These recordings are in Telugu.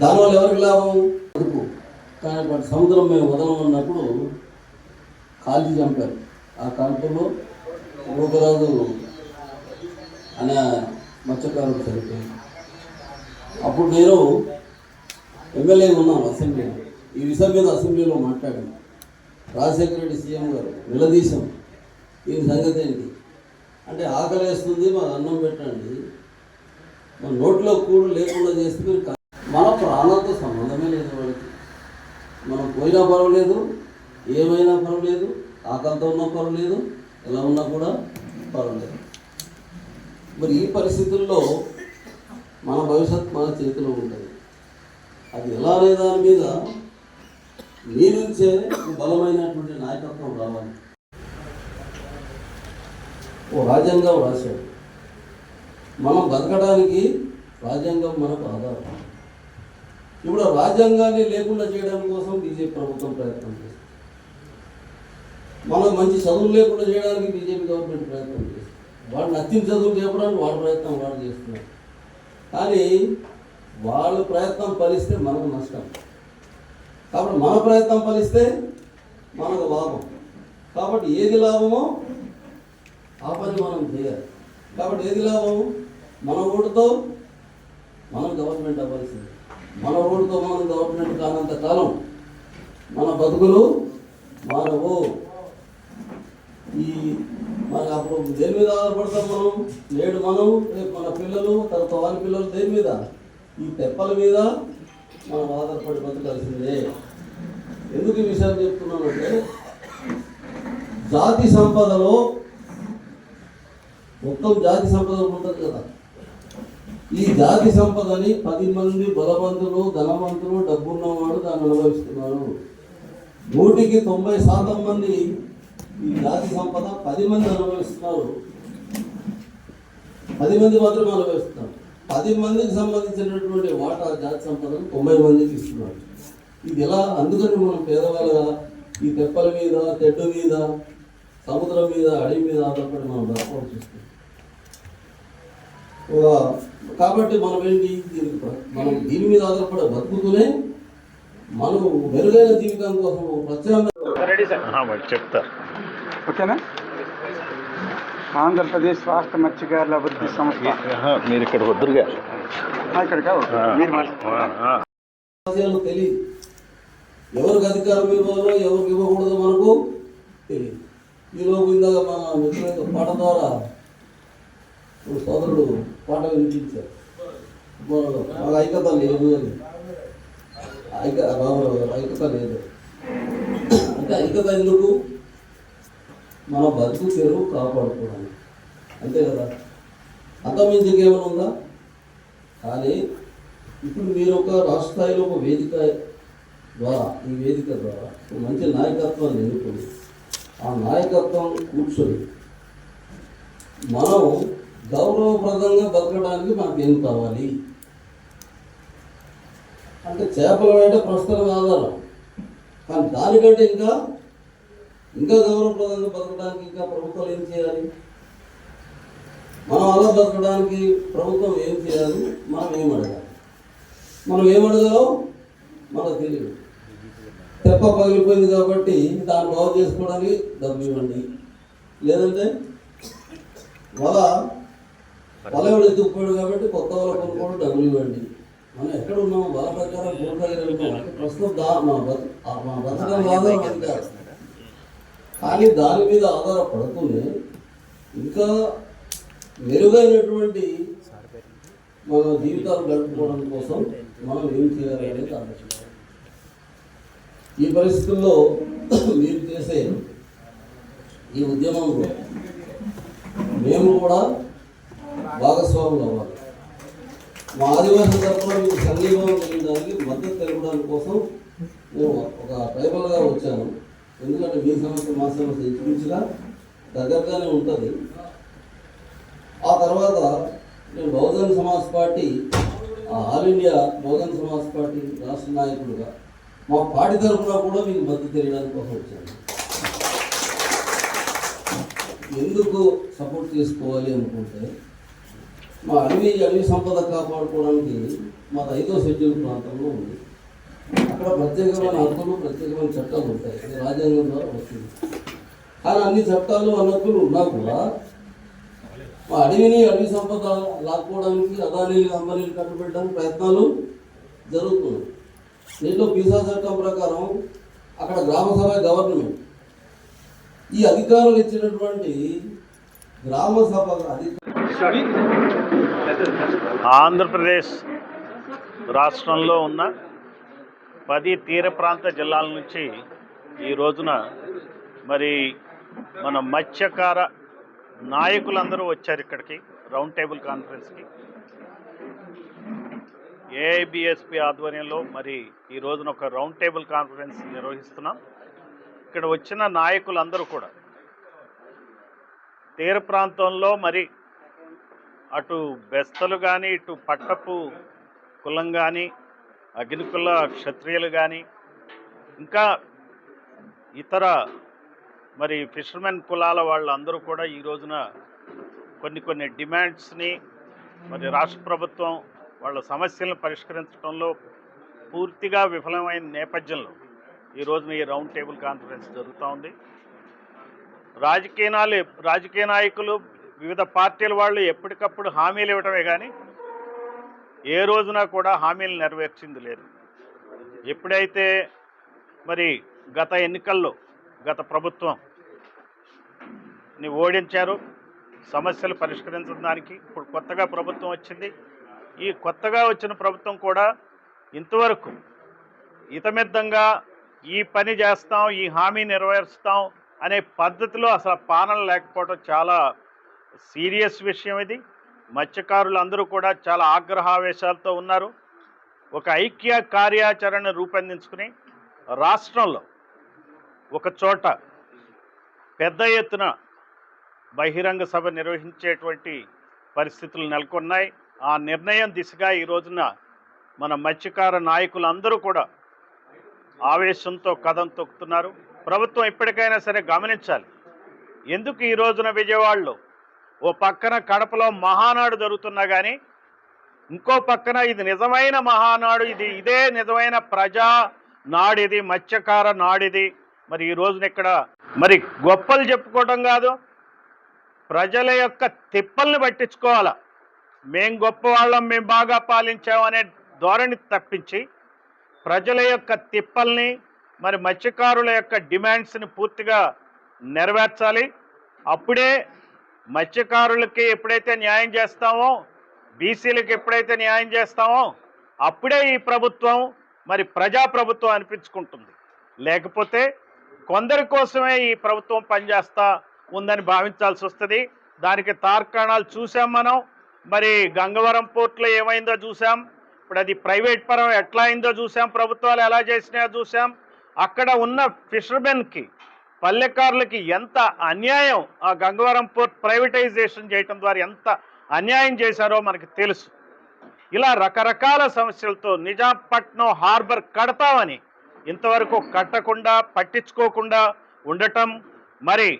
దానివల్ల ఎవరికి లాభం? అదుపు కానీ వాటి సముద్రం మేము వదలమన్నప్పుడు కాల్చి చంపారు ఆ కాల్పులో రూపరాజు అనే మత్స్యకారుడు సరిపోయింది అప్పుడు నేను ఎమ్మెల్యే ఉన్నాను అసెంబ్లీలో. ఈ విషయం మీద అసెంబ్లీలో మాట్లాడాను. రాజశేఖర రెడ్డి సీఎం గారు నిలదీశాం. దీని సంగతి ఏంటి? అంటే ఆకలి వేస్తుంది మా అన్నం పెట్టండి. మన నోట్లో కూడు లేకుండా చేస్తే మీరు కా- మన ప్రాణాలతో సంబంధమే లేదు వాడికి మనం పోయినా పర్వాలేదు ఏమైనా పర్వాలేదు ఆకలితో ఉన్నా పర్వాలేదు ఎలా ఉన్నా కూడా పర్వాలేదు. మరి ఈ పరిస్థితుల్లో మన భవిష్యత్ మన చేతిలో ఉంటుంది. అది ఎలా అనే దాని మీద మీ నుంచే బలమైనటువంటి నాయకత్వం రావాలి. ఓ రాజ్యాంగం రాశాడు. మనం బతకడానికి రాజ్యాంగం మనకు ఆధారం. ఇప్పుడు రాజ్యాంగాన్ని లేకుండా చేయడం కోసం బీజేపీ ప్రభుత్వం ప్రయత్నం చేస్తుంది. మనం మంచి చదువులు లేకుండా చేయడానికి బీజేపీ గవర్నమెంట్ ప్రయత్నం చేస్తుంది. వాళ్ళు నచ్చిన చదువులు చెప్పడానికి వాళ్ళ ప్రయత్నం వాళ్ళు చేస్తున్నారు కానీ వాళ్ళ ప్రయత్నం ఫలిస్తే మనకు నష్టం. కాబట్టి మన ప్రయత్నం ఫలిస్తే మనకు లాభం. కాబట్టి ఏది లాభమో ఆ పని మనం చేయాలి. కాబట్టి ఏది లాభం? మన ఓటుతో మనం గవర్నమెంట్ అవ్వాల్సింది. మన ఊరితో మనం గవర్నమెంట్ కానంత కాలం మన బతుకులు మానవు. ఈ మన అప్పుడు దేని మీద ఆధారపడతాం మనం? నేడు మనం రేపు మన పిల్లలు తర్వాత వాళ్ళ పిల్లలు దేని మీద? ఈ తెప్పల మీద మనం ఆధారపడి బతకాల్సిందే. ఎందుకు ఈ విషయాలు చెప్తున్నానంటే జాతి సంపదలో మొత్తం జాతి సంపద ఉంటుంది కదా. ఈ జాతి సంపదని పది మంది బలవంతులు ధనవంతులు డబ్బున్నవాడు దాన్ని అనుభవిస్తున్నారు. నూటికి తొంభై శాతం మంది ఈ జాతి సంపద పది మంది అనుభవిస్తున్నారు. పది మంది మాత్రమే అనుభవిస్తున్నారు. పది మందికి సంబంధించినటువంటి వాటా జాతి సంపదను తొంభై మందికి ఇస్తున్నారు ఇది ఎలా? అందుకని మనం పేదవాళ్ళగా ఈ తెప్పల మీద తెడ్డు మీద సముద్రం మీద అడవి మీద ఆధారపడి మనం బతకవలసి వస్తుంది. కాబట్టి మనం ఏంటి? మనం దీని మీద ఆధారపడి బతుకుతూనే మనం మెరుగైన జీవితం కోసం ప్రత్యామ్నాయ చెప్తారు ఓకేనా? ఆంధ్రప్రదేశ్ రాష్ట్ర మత్స్యకారుల అభివృద్ధి సంస్థ. మీరు ఇక్కడ వద్దురుగా. విషయాలు తెలియదు. ఎవరికి అధికారం ఇవ్వాలో ఎవరికి ఇవ్వకూడదో మనకు తెలియదు. ఈలోపు ఇందాక మన మిత్రుల పాట ద్వారా సోదరుడు పాట వినిపించారు వాళ్ళ ఐక్యత లేదు అని. ఐక్య బాబు ఐక్యత లేదు. అంటే ఐక్యత ఎందుకు? మన బతుకు తెరువు కాపాడుకోవడానికి. అంతే కదా? అంతమించి ఇంకేమైనా ఉందా? కానీ ఇప్పుడు మీరు ఒక రాష్ట్ర స్థాయిలో ఒక వేదిక ద్వారా ఈ వేదిక ద్వారా ఒక మంచి నాయకత్వాన్ని ఎన్నుకొని ఆ నాయకత్వం కూర్చొని మనం గౌరవప్రదంగా బతకడానికి మనకు ఏం కావాలి? అంటే చేపల వేట ప్రస్తుతం ఆధారం. కానీ దానికంటే ఇంకా ఇంకా గౌరవప్రదంగా బతకడానికి ఇంకా ప్రభుత్వాలు ఏం చేయాలి? మనం అలా బతకడానికి ప్రభుత్వం ఏం చేయాలి? మనం ఏం అడగాలి? మనం ఏం అడగాలో మనకు తెలియదు. తెప్ప పగిలిపోయింది కాబట్టి దాన్ని బాగు చేసుకోవడానికి డబ్బు ఇవ్వండి. లేదంటే వల వల ఎవడు ఎత్తుకుపోయాడు కాబట్టి కొత్త వల కొనుక్కోవడం డబ్బులు ఇవ్వండి. మనం ఎక్కడ ఉన్నాం వల ప్రకారం ప్రస్తుతం దా కాదు కానీ దాని మీద ఆధారపడుతూనే ఇంకా మెరుగైనటువంటి మన జీవితాలు గడుపుకోవడం కోసం మనం ఏం చేయాలి అనేది ఆలోచించాలి ఈ పరిస్థితుల్లో మీరు చేసే ఈ ఉద్యమంలో మేము కూడా భాగస్వాములు అవ్వాలి. మా ఆదివాసీ తరఫున మీకు సంఘీభావం కలిగడానికి మద్దతు తెలపడానికి కోసం నేను ఒక ట్రైబల్గా వచ్చాను. ఎందుకంటే మీ సమస్య మా సమస్య ఇంచుమించుగా దగ్గరగానే ఉంటుంది. ఆ తర్వాత నేను బహుజన్ సమాజ్ పార్టీ ఆ all India Bahujan Samaj party రాష్ట్ర నాయకుడుగా మా పార్టీ తరఫున కూడా మీకు మద్దతు తెలియడానికి కోసం వచ్చాను. ఎందుకు సపోర్ట్ చేసుకోవాలి అనుకుంటే మా అడవి అడవి సంపద కాపాడుకోవడానికి మా ఐదో షెడ్యూల్ ప్రాంతంలో ఉంది. అక్కడ ప్రత్యేకమైన హక్కులు ప్రత్యేకమైన చట్టాలు ఉంటాయి. అది రాజ్యాంగం ద్వారా వస్తుంది. కానీ అన్ని చట్టాలు హక్కులు ఉన్నా కూడా మా అడవిని అడవి సంపద లాక్కోవడానికి అదానీలు అంబనీలు కట్టబెట్టడానికి ప్రయత్నాలు జరుగుతున్నాయి. దీంట్లో పీసా చట్టం ప్రకారం అక్కడ గ్రామ సభ గవర్నమెంట్. ఈ అధికారులు ఇచ్చినటువంటి గ్రామ సభ అధికారులు ఆంధ్రప్రదేశ్ రాష్ట్రంలో ఉన్న పది తీర ప్రాంత జిల్లాల నుంచి ఈ రోజున మరి మన మత్స్యకార నాయకులందరూ వచ్చారు ఇక్కడికి రౌండ్ టేబుల్ కాన్ఫరెన్స్కి. ఏఐబిఎస్పి ఆధ్వర్యంలో మరి ఈ రోజున ఒక రౌండ్ టేబుల్ కాన్ఫరెన్స్ నిర్వహిస్తున్నాం. ఇక్కడ వచ్చిన నాయకులందరూ కూడా తీర ప్రాంతంలో మరి అటు బెస్తలు కానీ ఇటు పట్టపు కులం కానీ అగ్నికుల క్షత్రియులు కానీ ఇంకా ఇతర మరి ఫిషర్మెన్ కులాల వాళ్ళందరూ కూడా ఈ రోజున కొన్ని కొన్ని డిమాండ్స్ని మరి రాష్ట్ర ప్రభుత్వం వాళ్ళ సమస్యలను పరిష్కరించడంలో పూర్తిగా విఫలమైన నేపథ్యంలో ఈ రోజున ఈ రౌండ్ టేబుల్ కాన్ఫరెన్స్ జరుగుతూ ఉంది. రాజకీయ రాజకీయ నాయకులు వివిధ పార్టీల వాళ్ళు ఎప్పటికప్పుడు హామీలు ఇవ్వటమే కానీ ఏ రోజున కూడా హామీలు నెరవేర్చింది లేదు. ఎప్పుడైతే మరి గత ఎన్నికల్లో గత ప్రభుత్వం ని ఓడించారు సమస్యలు పరిష్కరించడానికి ఇప్పుడు కొత్తగా ప్రభుత్వం వచ్చింది. ఈ కొత్తగా వచ్చిన ప్రభుత్వం కూడా ఇంతవరకు ఇతమిద్దంగా ఈ పని చేస్తాం ఈ హామీ నెరవేరుస్తాం అనే పద్ధతిలో అసలు పాలన లేకపోవడం చాలా సీరియస్ విషయం ఇది. మత్స్యకారులు అందరూ కూడా చాలా ఆగ్రహావేశాలతో ఉన్నారు. ఒక ఐక్య కార్యాచరణ రూపొందించుకుని రాష్ట్రంలో ఒక చోట పెద్ద ఎత్తున బహిరంగ సభ నిర్వహించేటువంటి పరిస్థితులు నెలకొన్నాయి. ఆ నిర్ణయం దిశగా ఈ రోజున మన మత్స్యకార నాయకులందరూ కూడా ఆవేశంతో కథం తొక్కుతున్నారు. ప్రభుత్వం ఇప్పటికైనా సరే గమనించాలి. ఎందుకు ఈ రోజున విజయవాడలో ఓ పక్కన కడపలో మహానాడు జరుగుతున్నా కానీ ఇంకో పక్కన ఇది నిజమైన మహానాడు ఇది ఇదే నిజమైన ప్రజా నాడిది మత్స్యకార నాడిది. మరి ఈ రోజున ఇక్కడ మరి గొప్పలు చెప్పుకోవటం కాదు ప్రజల యొక్క తిప్పల్ని పట్టించుకోవాలా. మేం గొప్ప వాళ్ళం మేము బాగా పాలించామనే ధోరణి తప్పించి ప్రజల యొక్క తిప్పల్ని మరి మత్స్యకారుల యొక్క డిమాండ్స్ని పూర్తిగా నెరవేర్చాలి. అప్పుడే మత్స్యకారులకి ఎప్పుడైతే న్యాయం చేస్తామో బీసీలకు ఎప్పుడైతే న్యాయం చేస్తామో అప్పుడే ఈ ప్రభుత్వం మరి ప్రజా ప్రభుత్వం అనిపించుకుంటుంది. లేకపోతే కొందరి కోసమే ఈ ప్రభుత్వం పనిచేస్తా ఉందని భావించాల్సి వస్తుంది. దానికి తార్కాణాలు చూసాం మనం. మరి గంగవరం పోర్టులో ఏమైందో చూసాం ఇప్పుడు అది ప్రైవేట్ పరం ఎట్లా అయిందో చూసాం ప్రభుత్వాలు ఎలా చేసినాయో చూసాం అక్కడ ఉన్న ఫిషర్మెన్కి పల్లెకారులకి ఎంత అన్యాయం ఆ గంగవరం పోర్ట్ ప్రైవేటైజేషన్ చేయటం ద్వారా ఎంత అన్యాయం చేశారో మనకి తెలుసు. ఇలా రకరకాల సమస్యలతో నిజాంపట్నం హార్బర్ కడతామని ఇంతవరకు కట్టకుండా పట్టించుకోకుండా ఉండటం. మరి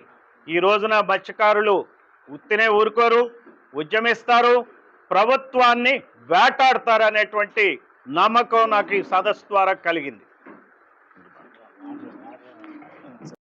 ఈ రోజున మత్స్యకారులు ఉత్తినే ఊరుకోరు ఉద్యమిస్తారు ప్రభుత్వాన్ని వేటాడతారు అనేటువంటి నమ్మకం నాకు ఈ సదస్సు ద్వారా కలిగింది.